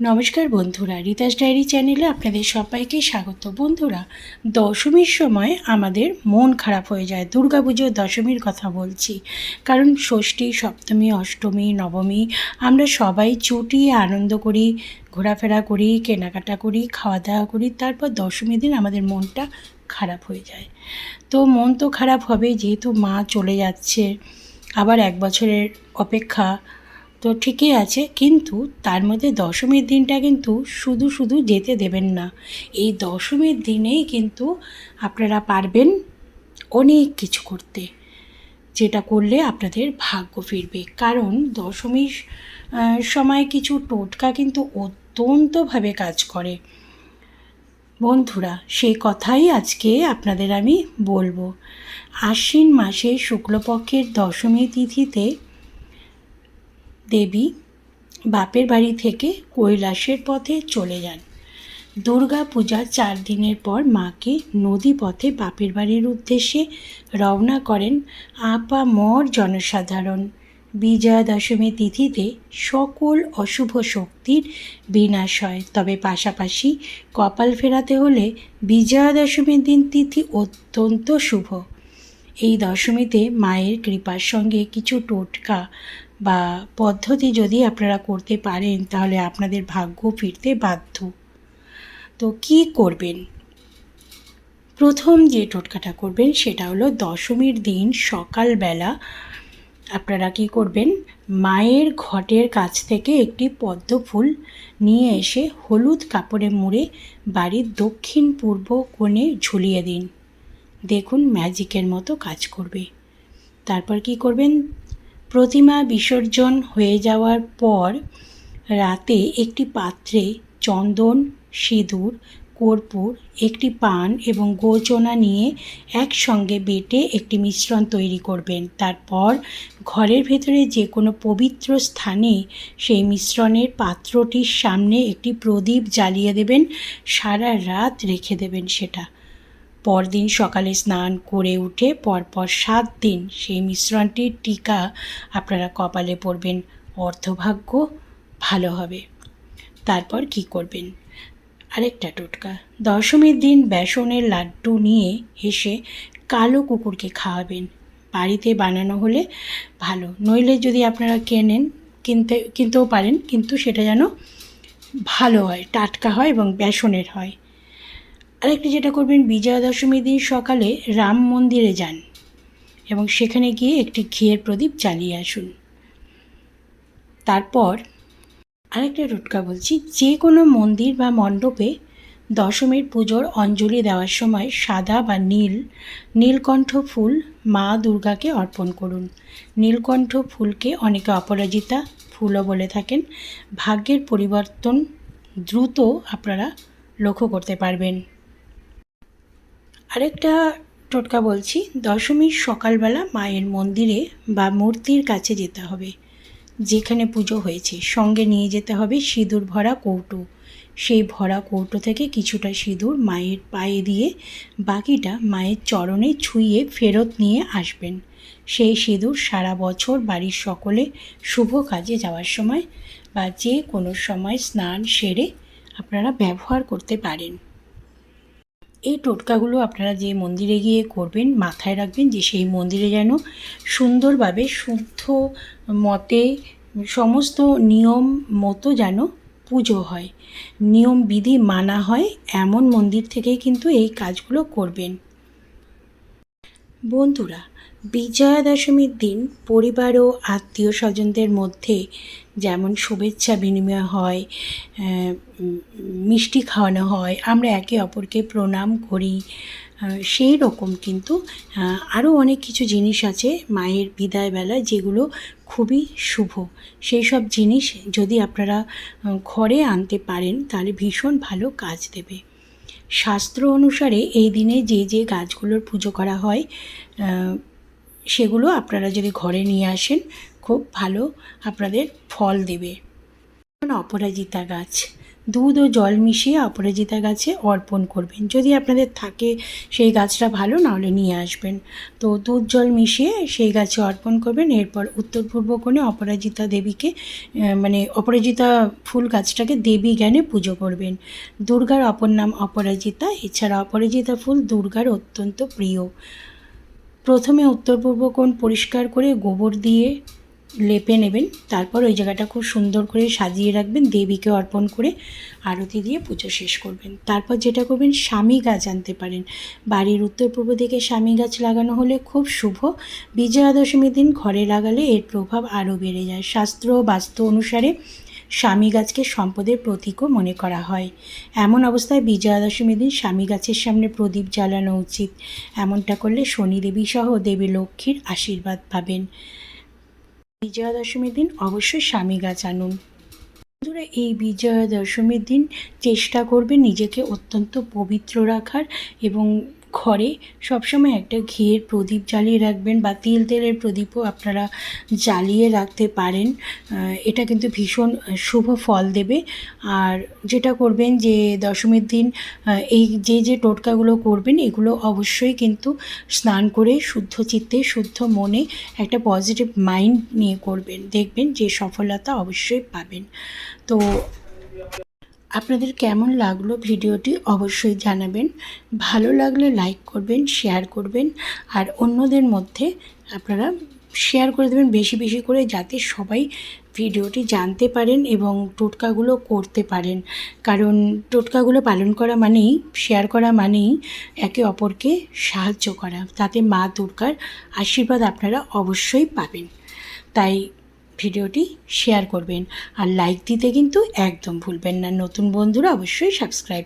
নমস্কার বন্ধুরা, রিতাস ডায়েরি চ্যানেলে আপনাদের সবাইকে স্বাগত। বন্ধুরা, দশমীর সময় আমাদের মন খারাপ হয়ে যায় দুর্গাপুজোর দশমীর কথা বলছি। কারণ ষষ্ঠী, সপ্তমী, অষ্টমী, নবমী, আমরা সবাই চুটিয়ে আনন্দ করি, ঘোরাফেরা করি, কেনাকাটা করি খাওয়া দাওয়া করি, তারপর দশমীর দিন আমাদের মনটা খারাপ হয়ে যায়। তো মন তো খারাপ হবে, যেহেতু মা চলে যাচ্ছে, আবার এক বছরের অপেক্ষা তো ঠিকই আছে, কিন্তু তার মধ্যে দশমীর দিনটা কিন্তু শুধু শুধু যেতে দেবেন না। এই দশমীর দিনেই কিন্তু আপনারা পারবেন অনেক কিছু করতে, যেটা করলে আপনাদের ভাগ্য ফিরবে। কারণ দশমীর সময় কিছু টোটকা কিন্তু অত্যন্তভাবে কাজ করে। বন্ধুরা, সেই কথাই আজকে আপনাদের আমি বলব। আশ্বিন মাসে শুক্লপক্ষের দশমী তিথিতে দেবী বাপের বাড়ি থেকে কৈলাসের পথে চলে যান। দুর্গা পূজার চার দিনের পর মাকে নদী পথে বাপের বাড়ির উদ্দেশ্যে রওনা করেন আপা মর জনসাধারণ। বিজয়া দশমী তিথিতে সকল অশুভ শক্তির বিনাশ হয়। তবে পাশাপাশি কপাল ফেরাতে হলে বিজয়া দশমীর দিন তিথি অত্যন্ত শুভ। এই দশমীতে মায়ের কৃপার সঙ্গে কিছু টোটকা বা পদ্ধতি যদি আপনারা করতে পারেন, তাহলে আপনাদের ভাগ্য ফিরতে বাধ্য। তো কি করবেন? প্রথম যে টোটকাটা করবেন, সেটা হলো দশমীর দিন সকালবেলা আপনারা কি করবেন? মায়ের ঘটের কাছ থেকে একটি পদ্ম ফুল নিয়ে এসে হলুদ কাপড়ে মুড়ে বাড়ির দক্ষিণ পূর্ব কোণে ঝুলিয়ে দিন। দেখুন ম্যাজিকের মতো কাজ করবে। তারপর কি করবেন? প্রতিমা বিসর্জন হয়ে যাওয়ার পর রাতে একটি পাত্রে চন্দন, সিঁদুর, কর্পূর, একটি পান এবং গোচনা নিয়ে একসঙ্গে বেটে একটি মিশ্রণ তৈরি করবেন। তারপর ঘরের ভেতরে যে কোনো পবিত্র স্থানে সেই মিশ্রণের পাত্রটির সামনে একটি প্রদীপ জ্বালিয়ে দেবেন। সারা রাত রেখে দেবেন সেটা। পরদিন সকালে স্নান করে উঠে পরপর সাত দিন সেই মিশ্রণটির টিকা আপনারা কপালে পরবেন অর্ধভাগ্য ভালো হবে। তারপর কি করবেন? আরেকটা টোটকা। দশমীর দিন বেসনের লাড্ডু নিয়ে এসে কালো কুকুরকে খাওয়াবেন। বাড়িতে বানানো হলে ভালো। নইলে যদি আপনারা কেনেন, কিনতে, কিনতেও পারেন, কিন্তু সেটা যেন ভালো হয়, টাটকা হয় এবং বেসনের হয়। আরেকটি যেটা করবেন বিজয়া দশমীর দিন সকালে রাম মন্দিরে যান এবং সেখানে গিয়ে একটি ঘিয়ের প্রদীপ চালিয়ে আসুন। তারপর আরেকটা টোটকা বলছি, যে কোনো মন্দির বা মণ্ডপে দশমীর পুজোর অঞ্জলি দেওয়ার সময় সাদা বা নীল, নীলকণ্ঠ ফুল মা দুর্গাকে অর্পণ করুন। নীলকণ্ঠ ফুলকে অনেকে অপরাজিতা ফুলও বলে থাকেন। ভাগ্যের পরিবর্তন দ্রুত আপনারা লক্ষ্য করতে পারবেন। আরেকটা টোটকা বলছি, দশমীর সকালবেলা মায়ের মন্দিরে বা মূর্তির কাছে যেতে হবে, যেখানে পুজো হয়েছে। সঙ্গে নিয়ে যেতে হবে সিঁদুর ভরা কৌটো। সেই ভরা কৌটো থেকে কিছুটা সিঁদুর মায়ের পায়ে দিয়ে বাকিটা মায়ের চরণে ছুঁয়ে ফেরত নিয়ে আসবেন। সেই সিঁদুর সারা বছর বাড়ির সকলে শুভ কাজে যাওয়ার সময় বা যে কোনো সময় স্নান সেরে আপনারা ব্যবহার করতে পারেন। এই টোটকাগুলো আপনারা যে মন্দিরে গিয়ে করবেন, মাথায় রাখবেন যে সেই মন্দিরে যেন সুন্দরভাবে, শুদ্ধ মতে সমস্ত নিয়ম মতো যেন পুজো হয়। নিয়ম, বিধি মানা হয়, এমন মন্দির থেকেই কিন্তু এই কাজগুলো করবেন। বন্ধুরা বিজয়া দশমীর দিন পরিবার ও আত্মীয় স্বজনদের মধ্যে যেমন শুভেচ্ছা বিনিময় হয় মিষ্টি খাওয়ানো হয়, আমরা একে অপরকে প্রণাম করি সেই রকম কিন্তু আরও অনেক কিছু জিনিস আছে মায়ের বিদায়বেলায় যেগুলো খুবই শুভ। সেই সব জিনিস যদি আপনারা ঘরে আনতে পারেন তাহলে ভীষণ ভালো কাজ দেবে। শাস্ত্র অনুসারে এই দিনে যে যে গাছগুলোর পুজো করা হয় সেগুলো আপনারা যদি ঘরে নিয়ে আসেন, খুব ভালো আপনাদের ফল দেবে। অপরাজিতা গাছ। দুধ ও জল মিশিয়ে অপরাজিতা গাছে অর্পণ করবেন। যদি আপনাদের থাকে সেই গাছটা ভালো, নাহলে নিয়ে আসবেন। তো দুধ, জল মিশিয়ে সেই গাছে অর্পণ করবেন। এরপর উত্তর পূর্ব কোণে অপরাজিতা দেবীকে মানে অপরাজিতা ফুল গাছটাকে দেবী জ্ঞানে পুজো করবেন। দুর্গার অপর নাম অপরাজিতা। এছাড়া অপরাজিতা ফুল দুর্গার অত্যন্ত প্রিয়। প্রথমে উত্তর পূর্ব কোণ পরিষ্কার করে গোবর দিয়ে লেপে নেবেন। তারপর ওই জায়গাটা খুব সুন্দর করে সাজিয়ে রাখবেন, দেবীকে অর্পণ করে আরতি দিয়ে পুজো শেষ করবেন। তারপর যেটা করবেন, স্বামী গাছ আনতে পারেন। বাড়ির উত্তর পূর্ব দিকে স্বামী গাছ লাগানো হলে খুব শুভ। বিজয়া দশমীর দিন ঘরে লাগালে এর প্রভাব আরও বেড়ে যায়। শাস্ত্র বাস্তু অনুসারে স্বামী গাছকে সম্পদের প্রতীকও মনে করা হয়। এমন অবস্থায় বিজয়া দশমীর দিন স্বামী গাছের সামনে প্রদীপ জ্বালানো উচিত। এমনটা করলে শনিদেবী সহ দেবী লক্ষ্মীর আশীর্বাদ পাবেন। বিজয়া দশমীর দিন অবশ্যই স্বামী গাছ আনুন। বন্ধুরা, এই বিজয়া দশমীর দিন চেষ্টা করবে নিজেকে অত্যন্ত পবিত্র রাখার এবং ঘরে সবসময় একটা ঘিয়ের প্রদীপ জ্বালিয়ে রাখবেন বা তিল তেলের প্রদীপও আপনারা জ্বালিয়ে রাখতে পারেন। এটা কিন্তু ভীষণ শুভ ফল দেবে। আর যেটা করবেন যে দশমীর দিন এই যে যে টোটকাগুলো করবেন, এগুলো অবশ্যই কিন্তু স্নান করে শুদ্ধ চিত্তে, শুদ্ধ মনে একটা পজিটিভ মাইন্ড নিয়ে করবেন। দেখবেন যে সফলতা অবশ্যই পাবেন। তো আপনাদের কেমন লাগল ভিডিওটি অবশ্যই জানাবেন। ভালো লাগলে লাইক করবেন, শেয়ার করবেন, আর অন্যদের মধ্যে আপনারা শেয়ার করে দেবেন বেশি বেশি করে যাতে সবাই ভিডিওটি জানতে পারেন এবং টোটকাগুলো করতে পারেন। কারণ টোটকাগুলো পালন করা মানেই, শেয়ার করা মানেই একে অপরকে সাহায্য করা। তাতে মা দুর্গার আশীর্বাদ আপনারা অবশ্যই পাবেন। তাই ভিডিওটি শেয়ার করবেন। আর লাইক দিতে কিন্তু একদম ভুলবেন না। নতুন বন্ধুরা অবশ্যই সাবস্ক্রাইব